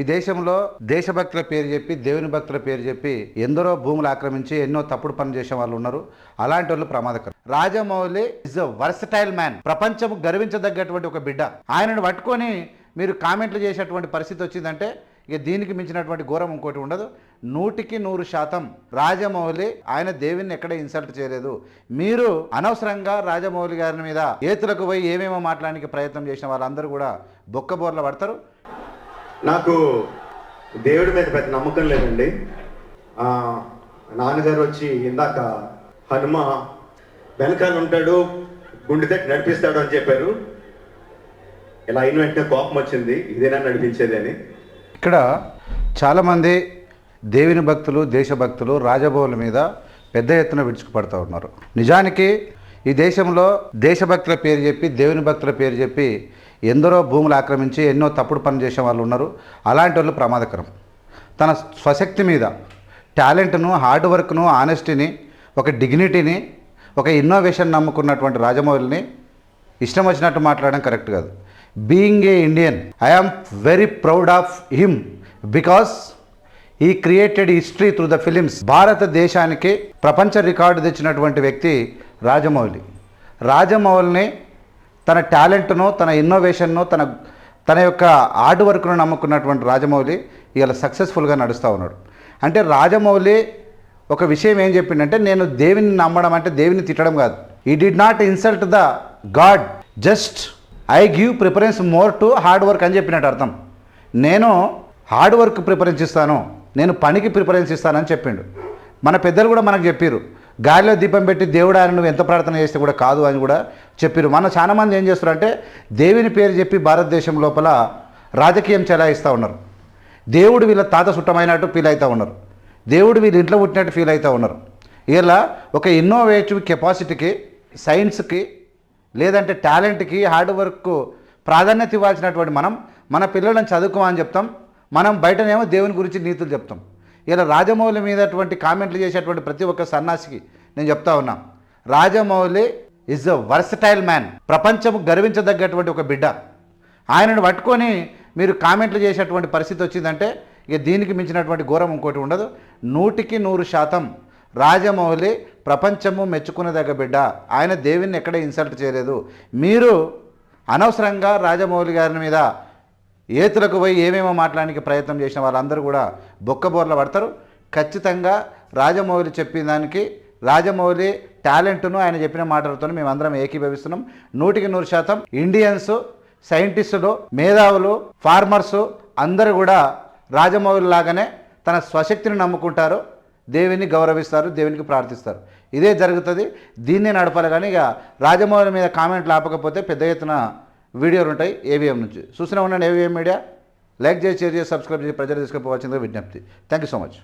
ఈ దేశంలో దేశభక్తుల పేరు చెప్పి దేవుని భక్తుల పేరు చెప్పి ఎందరో భూములు ఆక్రమించి ఎన్నో తప్పుడు పనులు చేసే వాళ్ళు ఉన్నారు. అలాంటి వాళ్ళు ప్రమాదకరం. Rajamouli is a versatile man ప్రపంచం గర్వించదగ్గటువంటి ఒక బిడ్డ. ఆయనను పట్టుకొని మీరు కామెంట్లు చేసేటువంటి పరిస్థితి వచ్చిందంటే ఇక దీనికి మించినటువంటి ఘోరం ఇంకోటి ఉండదు. నూటికి నూరు శాతం రాజమౌళి ఆయన దేవుని ఎక్కడ ఇన్సల్ట్ చేయలేదు. మీరు అనవసరంగా రాజమౌళి గారి మీద ఏతులకు పోయి ఏమేమో మాట్లాడడానికి ప్రయత్నం చేసిన వాళ్ళందరూ కూడా బొక్కబోర్ల పడతారు. నాకు దేవుడి మీద పెద్ద నమ్మకం లేదండి. నాన్నగారు వచ్చి ఇందాక హనుమ వెనకాల ఉంటాడు గుండె తట్టి నడిపిస్తాడు అని చెప్పారు. ఇలా అయిన వెంటనే కోపం వచ్చింది ఇదేనా నడిపించేది అని. ఇక్కడ చాలామంది దేవుని భక్తులు దేశభక్తులు రాజభవన్ల మీద పెద్ద ఎత్తున విడుచుకుపడుతూ ఉన్నారు. నిజానికి ఈ దేశంలో దేశభక్తుల పేరు చెప్పి దేవుని భక్తుల పేరు చెప్పి ఎందరో భూములు ఆక్రమించి ఎన్నో తప్పుడు పనులు చేసే వాళ్ళు ఉన్నారు. అలాంటి వాళ్ళు ప్రమాదకరం. తన స్వశక్తి మీద టాలెంట్ను హార్డ్ వర్క్ను ఆనెస్టీని ఒక డిగ్నిటీని ఒక ఇన్నోవేషన్ నమ్ముకున్నటువంటి రాజమౌళిని ఇష్టం వచ్చినట్టు మాట్లాడడం కరెక్ట్ కాదు. Being a Indian I very proud of him because he created history through the films. భారతదేశానికి ప్రపంచ రికార్డు తెచ్చినటువంటి వ్యక్తి రాజమౌళి. రాజమౌళిని తన టాలెంట్ను తన ఇన్నోవేషన్ను తన తన యొక్క హార్డ్ వర్క్ను నమ్ముకున్నటువంటి రాజమౌళి ఇవాళ సక్సెస్ఫుల్గా నడుస్తూ ఉన్నాడు. అంటే రాజమౌళి ఒక విషయం ఏం చెప్పిండంటే నేను దేవుని నమ్మడం అంటే దేవుని తిట్టడం కాదు. He did not insult the god just I give preference more to hard work అని చెప్పినట్టు అర్థం. నేను హార్డ్ వర్క్ ప్రిఫరెన్స్ ఇస్తాను. నేను పనికి ప్రిఫరెన్స్ ఇస్తానని చెప్పిండు. మన పెద్దలు కూడా మనకు చెప్పారు గాలిలో దీపం పెట్టి దేవుడు ఆయన నువ్వు ఎంత ప్రార్థన చేస్తే కూడా కాదు అని కూడా చెప్పారు మన చాలామంది ఏం చేస్తారంటే దేవుని పేరు చెప్పి భారతదేశం లోపల రాజకీయం చెలాయిస్తూ ఉన్నారు. దేవుడు వీళ్ళ తాత సుట్టమైనట్టు ఫీల్ అవుతూ ఉన్నారు. దేవుడు వీళ్ళ ఇంట్లో పుట్టినట్టు ఫీల్ అవుతూ ఉన్నారు. ఇలా ఒక ఇన్నోవేటివ్ కెపాసిటీకి సైన్స్కి లేదంటే టాలెంట్కి హార్డ్ వర్క్ ప్రాధాన్యత ఇవ్వాల్సినటువంటి మనం మన పిల్లలను చదువుకోమని చెప్తాం. మనం బయటనేమో దేవుని గురించి నీతులు చెప్తాం. ఇలా రాజమౌళి మీద అటువంటి కామెంట్లు చేసేటువంటి ప్రతి ఒక్క సన్నాసికి నేను చెప్తా ఉన్నా. Rajamouli is a versatile man ప్రపంచం గర్వించదగ్గటువంటి ఒక బిడ్డ. ఆయనను పట్టుకొని మీరు కామెంట్లు చేసేటువంటి పరిస్థితి వచ్చిందంటే ఇక దీనికి మించినటువంటి ఘోరం ఇంకోటి ఉండదు. నూటికి నూరు శాతం రాజమౌళి ప్రపంచము మెచ్చుకునేదగ్గ బిడ్డ. ఆయన దేవుని ఎక్కడ ఇన్సల్ట్ చేయలేదు. మీరు అనవసరంగా రాజమౌళి గారి మీద ఏతులకు పోయి ఏమేమో మాట్లాడడానికి ప్రయత్నం చేసిన వాళ్ళందరూ కూడా బొక్కబోర్ల పడతారు. ఖచ్చితంగా రాజమౌళి చెప్పిన దానికి రాజమౌళి టాలెంట్ను ఆయన చెప్పిన మాటలతో మేమందరం ఏకీభవిస్తున్నాం. నూటికి నూరు శాతం ఇండియన్స్ సైంటిస్టులు మేధావులు ఫార్మర్సు అందరూ కూడా రాజమౌళి లాగానే తన స్వశక్తిని నమ్ముకుంటారు. దేవుని గౌరవిస్తారు దేవునికి ప్రార్థిస్తారు. ఇదే జరుగుతుంది. దీన్నే నడపాలి కానీ ఇక రాజమౌళి మీద కామెంట్లు ఆపకపోతే పెద్ద ఎత్తున వీడియోలు ఉంటాయి ఏవిఎం నుంచి. చూసినా ఉన్నాను ఏవిఎం మీడియా లైక్ చేసి షేర్ చేసి సబ్స్క్రైబ్ చేసి ప్రజలు తీసుకుపోవాల్సిందిగా విజ్ఞప్తి. Thank you so much